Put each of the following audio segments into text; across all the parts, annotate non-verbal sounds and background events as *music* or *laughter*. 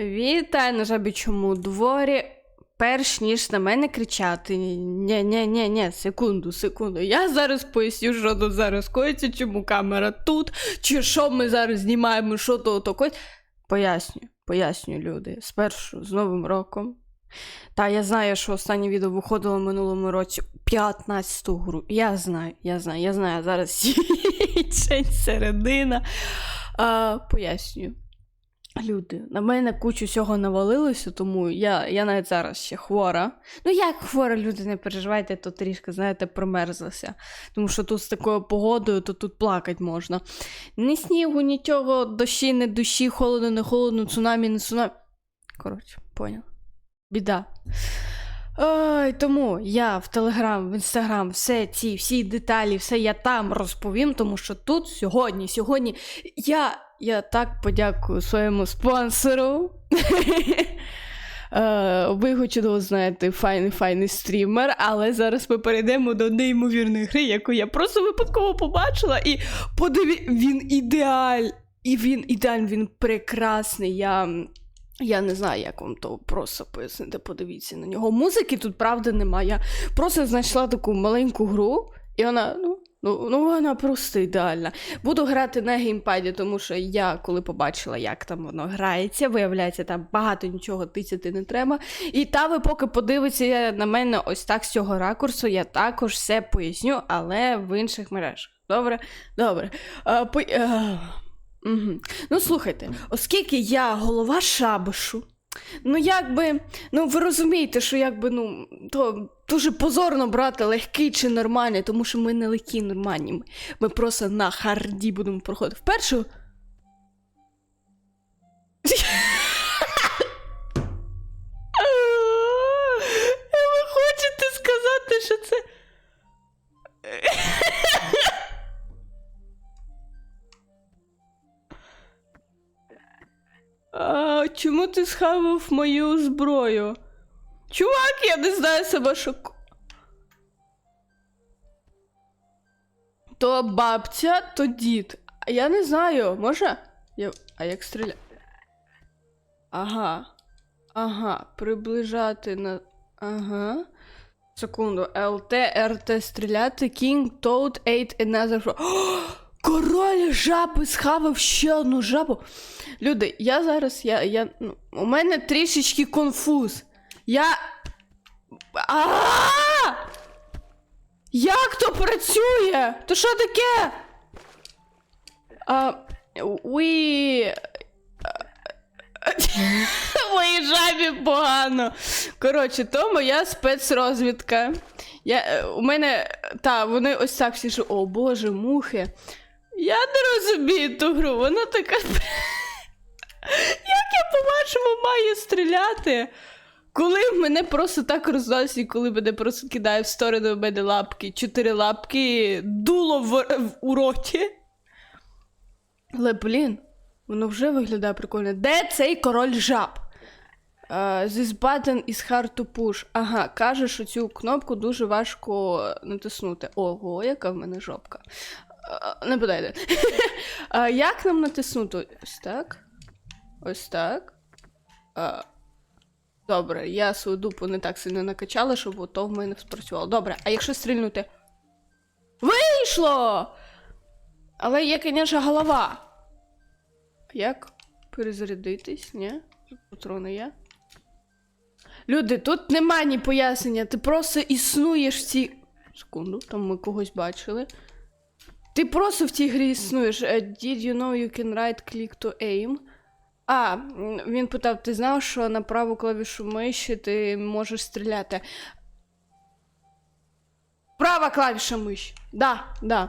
Вітаю на жабічому дворі. Перш ніж на мене кричати. Ні, ні, ні, ні, секунду, секунду. Я зараз поясню, що тут зараз коїться, чому камера тут, чи що ми зараз знімаємо, що то коїться. Поясню, поясню, люди. Спершу з Новим роком. Та я знаю, що останнє відео виходило в минулому році 15 гру. Я знаю, я знаю, я знаю. Зараз *laughs* середина. А, пояснюю. Люди, на мене кучу всього навалилося, тому я, я навіть зараз ще хвора. Ну, як хвора, люди, не переживайте, то трішки, знаєте, промерзлася. Тому що тут з такою погодою, то тут плакати можна. Ні снігу, нічого, дощі, не дощі, холодно, не холодно, цунамі, не цунамі. Коротше, поняв. Біда. Ой, тому я в Телеграм, в Інстаграм, все ці всі деталі, все я там розповім, тому що тут сьогодні, сьогодні я, я так подякую своєму спонсору. *laughs* Е, Ви його чудово знаєте, файний файний стрімер, але зараз ми перейдемо до неймовірної гри, яку я просто випадково побачила. І подиві, він ідеаль, і він ідеальний, він прекрасний. Я, я не знаю, як вам то просто пояснити. Подивіться на нього. Музики тут правда немає. Я просто знайшла таку маленьку гру, і вона, ну. Ну, ну вона просто ідеальна. Буду грати на геймпаді, тому що я, коли побачила, як там воно грається, виявляється, там багато нічого тисяти не треба. І та ви поки подивитеся на мене ось так з цього ракурсу, я також все поясню, але в інших мережах. Добре? Добре. А, по... а... Угу. Ну, слухайте, оскільки я голова шабашу, ну якби, ну ви розумієте, що якби, ну, то дуже позорно брати легкий чи нормальний, тому що ми не легкі нормальні. Ми, ми просто на харді будемо проходити. Вперше. А, чому ти схавав мою зброю? Чувак, я не знаю себе шок. То бабця, то дід. Я не знаю, може? Я... А як стріляти? Ага. Ага, приближати на. Ага. Секунду. ЛТ, РТ стріляти. King, Toad, 8, another. *gasps* О, Король жаби схавав ще одну жабу. Люди, я зараз. Я, я, ну, у мене трішечки конфуз. Я. А! Як то працює? То що таке? А, уї... *laughs* Моїй жабі погано. Коротше, то моя спецрозвідка. Я, е, у мене. Та, вони ось так всі ж. О боже, мухи. Я не розумію ту гру, вона така. Як я по-вашому маю стріляти? Коли мене просто так розносить, коли мене просто кидає в сторону в мене лапки, чотири лапки, дуло в, в у. Але, блін, воно вже виглядає прикольно. Де цей король жаб? This button is hard to push. Ага, каже, що цю кнопку дуже важко натиснути. Ого, яка в мене жопка. Не подайте. uh, як нам натиснути? Ось так. Ось так. Uh, добре, я свою дупу не так сильно накачала, щоб ото в мене спрацювало. Добре, а якщо стрільнути? Вийшло! Але є, звісно, голова. Як перезарядитись, ні? Патрони є. Люди, тут нема ні пояснення, ти просто існуєш в цій. Секунду, там ми когось бачили. Ти просто в цій грі існуєш. Е, Did you know you can right click to aim? А, він питав: ти знав, що на праву клавішу миші ти можеш стріляти? Права клавіша миші. Да, да.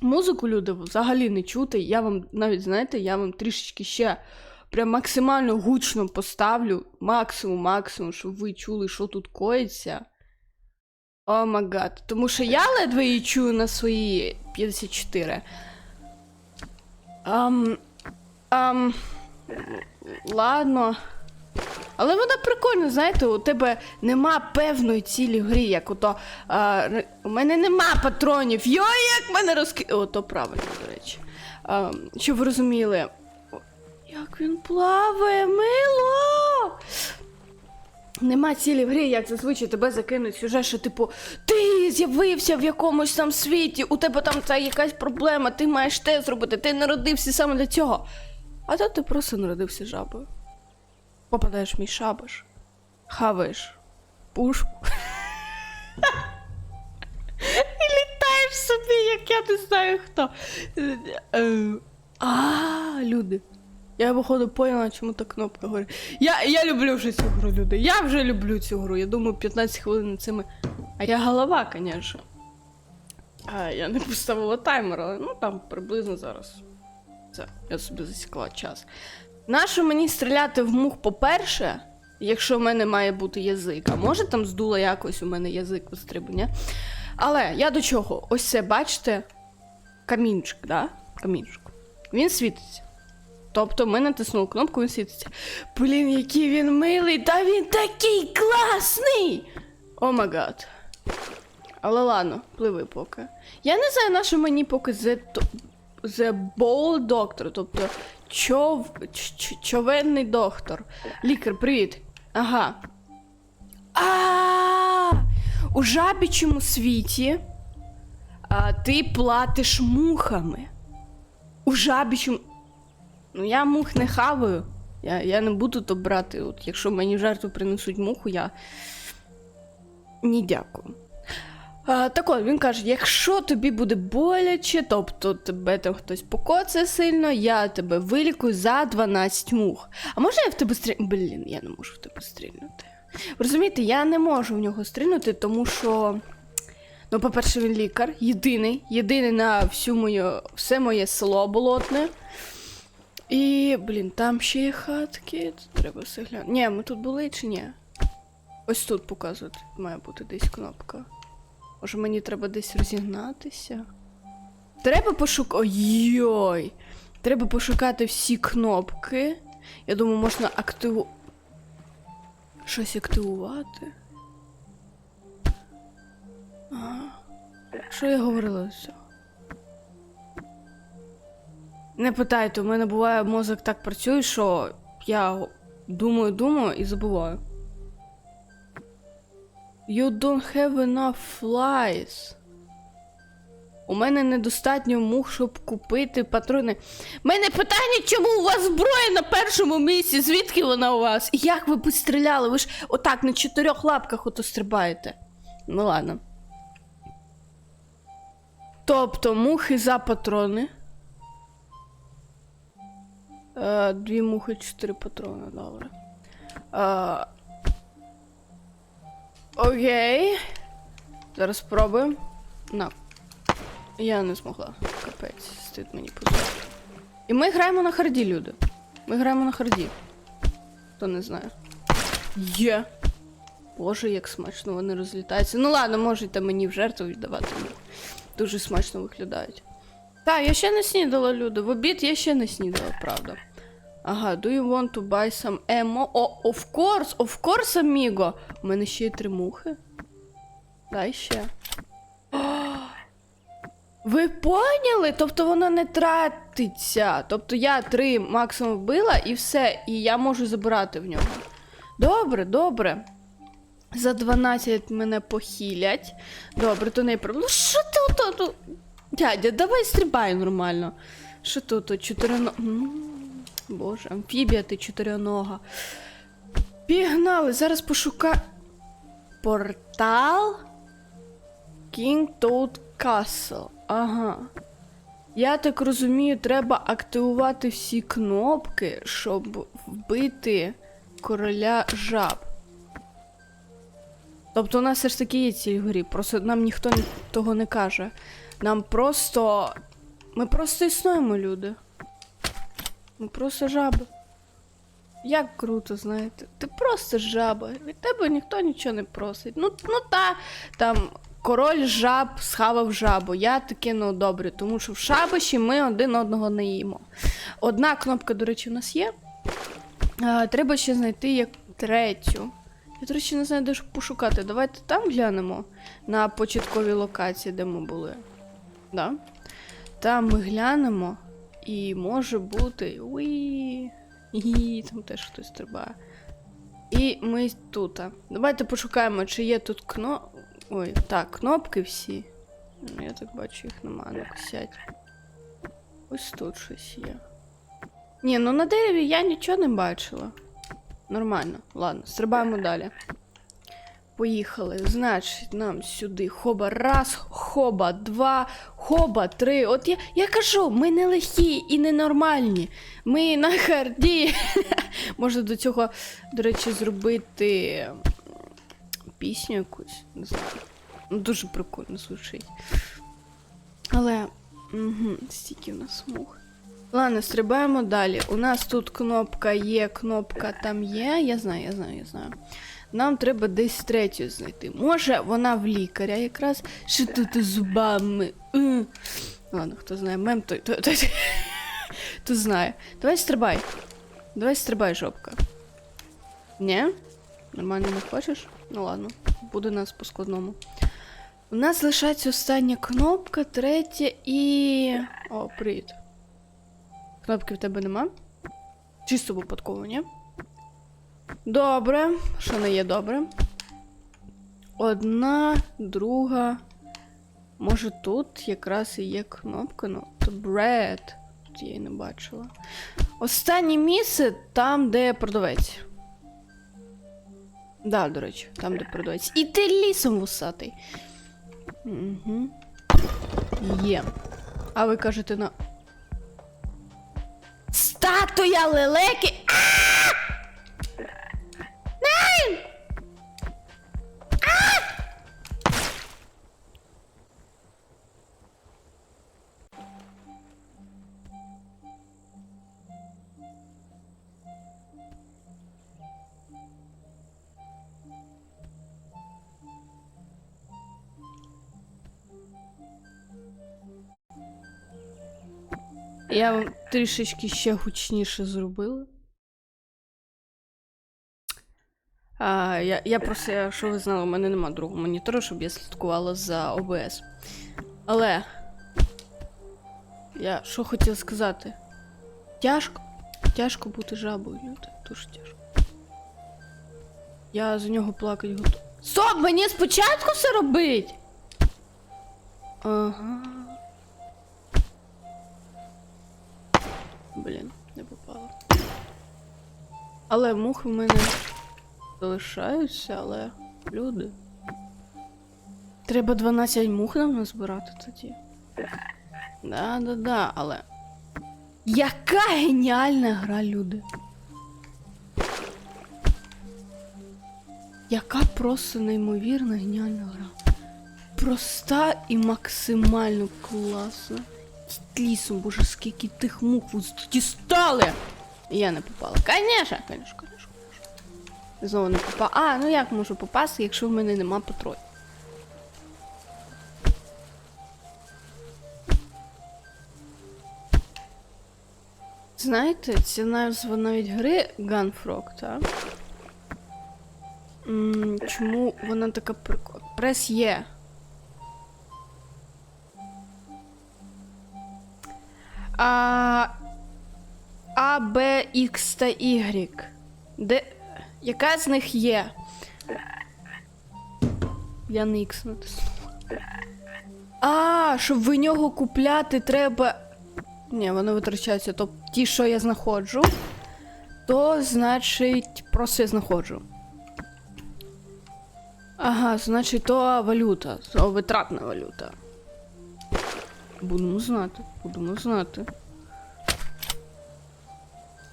Музику люди взагалі не чути. Я вам навіть знаєте, я вам трішечки ще прям максимально гучно поставлю. Максимум, максимум, щоб ви чули, що тут коїться. О магад. Тому що я ледве її чую на свої 54. Ам. Ам. Ладно. Але вона прикольна, знаєте, у тебе нема певної цілі грі, як ото. А, у мене нема патронів. Йой, як мене розки. О, то правильно, до речі. А, щоб ви розуміли. Як він плаває, мило. Нема цілі в грі, як зазвичай тебе закинуть сюжет, що типу, ти з'явився в якомусь там світі, у тебе там та якась проблема, ти маєш те зробити, ти народився саме для цього. А то ти просто народився жабою. Попадаєш в мій шабаш, хаваєш пушку. *laughs* І літаєш собі, як я не знаю хто. Е, А, люди. Я, походу, поняла, чому та кнопка горить. Я, я люблю вже цю гру, люди. Я вже люблю цю гру. Я думаю, 15 хвилин цими. А я голова, звісно. А, я не поставила таймер, але ну там приблизно зараз. Це, я собі засікла час. Нащо мені стріляти в мух, по-перше, якщо в мене має бути язик? А може там здуло якось у мене язик вистрибання? Але я до чого? Ось це, бачите, камінчик, да? Камінчик. Він світиться. Тобто ми натиснули кнопку, він світиться. Блін, який він милий, та він такий класний! О май гад. Але ладно, пливи поки. Я не знаю, на що мені поки The, the Bowl Doctor, тобто чов, човенний доктор. Лікар, привіт. Ага. А у жабічому світі а, ти платиш мухами. У жабічому. Ну, я мух не хаваю. Я, я не буду то брати. От, якщо мені в жертву принесуть муху, я. Ні, дякую. А, так от, він каже: якщо тобі буде боляче, тобто тебе там хтось покоцає сильно, я тебе вилікую за 12 мух. А може я в тебе стрільну? Блін, я не можу в тебе стрільнути. Розумієте, я не можу в нього стрільнути, тому що. Ну, по-перше, він лікар, єдиний, єдиний на всю моє, все моє село болотне. І, блін, там ще є хатки, тут треба все глянути. Ні, ми тут були чи ні? Ось тут показують, має бути десь кнопка. Може мені треба десь розігнатися? Треба пошукати. Ой-ой! Треба пошукати всі кнопки. Я думаю, можна активу. Щось активувати. Ага. Що я говорила з цього? Не питайте, у мене буває мозок так працює, що я думаю, думаю і забуваю. You don't have enough flies. У мене недостатньо мух, щоб купити патрони. У мене питання, чому у вас зброя на першому місці? Звідки вона у вас? І як ви постріляли? Ви ж отак на чотирьох лапках ото стрибаєте. Ну ладно. Тобто мухи за патрони. Е, дві мухи, чотири патрони, добре. Е, окей. Зараз спробуємо. На. Я не змогла. Капець, стид мені позор. І ми граємо на харді, люди. Ми граємо на харді. Хто не знає. Є. Боже, як смачно вони розлітаються. Ну ладно, можете мені в жертву віддавати. Дуже смачно виглядають. Так, я ще не снідала, люди. В обід я ще не снідала, правда. Ага, do you want to buy some ammo? О, of course, of course, amigo. У мене ще є три мухи. Дай ще. Ви поняли? Тобто воно не тратиться. Тобто я три максимум вбила і все, і я можу забирати в нього. Добре, добре. За 12 мене похилять. Добре, то не проблема. Ну що ти ото тут? Дядя, давай стрибай нормально. Що ото чотирино. М, Боже, амфібія ти чотиринога. Пігнали, зараз пошукаю. Портал King Toad Castle. Ага. Я так розумію, треба активувати всі кнопки, щоб вбити короля жаб. Тобто у нас все ж таки є ціль горі, просто нам ніхто того не каже. Нам просто. Ми просто існуємо, люди. Ми просто жаби. Як круто, знаєте. Ти просто жаба. Від тебе ніхто нічого не просить. Ну, ну та там король жаб схавав жабу. Я таке не одобрю, тому що в шабаші ми один одного не їмо. Одна кнопка, до речі, у нас є. А, треба ще знайти як третю. Я, до речі, не знаю, де ж пошукати. Давайте там глянемо на початковій локації, де ми були. Да? Там ми глянемо, і може бути. Уї. Там теж хтось стрибає. І ми тут. Давайте пошукаємо, чи є тут кно. Ой, так, кнопки всі. Ну, Я так бачу, їх нема, ну сядь. Ось тут щось є. Ні, ну на дереві я нічого не бачила. Нормально, ладно, стрибаємо далі. Поїхали. Значить, нам сюди хоба раз, хоба два, хоба три. От я, я кажу, ми не лихі і не нормальні. Ми на харді. *laughs* Можна до цього, до речі, зробити пісню якусь. Не знаю. Ну, Дуже прикольно звучить. Але. Угу, стільки в нас мух. Ладно, стрибаємо далі. У нас тут кнопка є, кнопка там є. Я знаю, я знаю, я знаю. Нам треба десь третю знайти. Може, вона в лікаря якраз. Що тут зубами? Е. Ладно, хто знає мем, той, той, той, той, то знає. Давай стрибай. Давай стрибай, жопка. Ні? Нормально не хочеш? Ну ладно, буде нас по складному. У нас лишається остання кнопка, третя і. О, привіт. Кнопки в тебе нема? Чисто випадково, ні? Добре. Що не є добре? Одна, друга. Може тут якраз і є кнопка, ну, то бред. Тут я її не бачила. Останнє місце там, де продавець. Да, до речі, там, де продавець. І ти лісом вусатий. Угу. Є. А ви кажете на. Статуя лелеки! Я вам трішечки ще гучніше зробила. А, я, я просто, що ви знали, у мене нема другого монітора, щоб я слідкувала за ОБС. Але. Я що хотіла сказати? Тяжко. Тяжко бути жабою, люди. Дуже тяжко. Я за нього плакати готова. Стоп! Мені спочатку все робить! Ага. Блін, не попало. Але мухи в мене залишаються, але люди. Треба 12 мух нам назбирати тоді. Да-да-да, але. Яка геніальна гра, люди. Яка просто неймовірна геніальна гра. Проста і максимально класна. Лісом, боже, скільки тих мух ви дістали! Я не попала. Конечно, конечно, конечно. Знову не попала. А, ну як можу попасти, якщо в мене нема патронів? Знаєте, ця назва навіть гри Gunfrog, так? М, Чому вона така прикольна? Прес є. А, а, Б, Х та Y. Де. Яка з них є? Я не Х натиснула. А, щоб в нього купляти треба. Ні, воно витрачається. Тобто ті, що я знаходжу, то значить просто я знаходжу. Ага, значить, то валюта, витратна валюта. Будемо знати, будемо знати.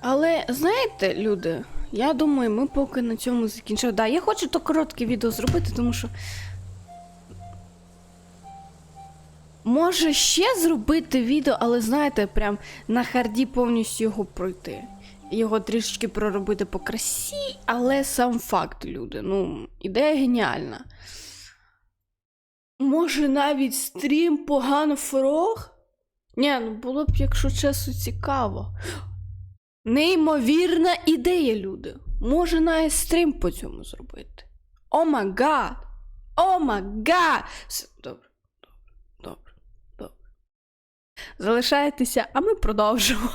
Але знаєте, люди, я думаю, ми поки на цьому закінчимо. Да, я хочу то коротке відео зробити, тому що. Може ще зробити відео, але знаєте, прям на харді повністю його пройти. Його трішечки проробити по красі, але сам факт, люди. Ну, ідея геніальна. Може навіть стрім погано фрог? Ні, ну було б, якщо чесно, цікаво. Неймовірна ідея, люди. Може навіть стрім по цьому зробити. О май гад! О май добре, добре, добре, добре. Залишайтеся, а ми продовжимо.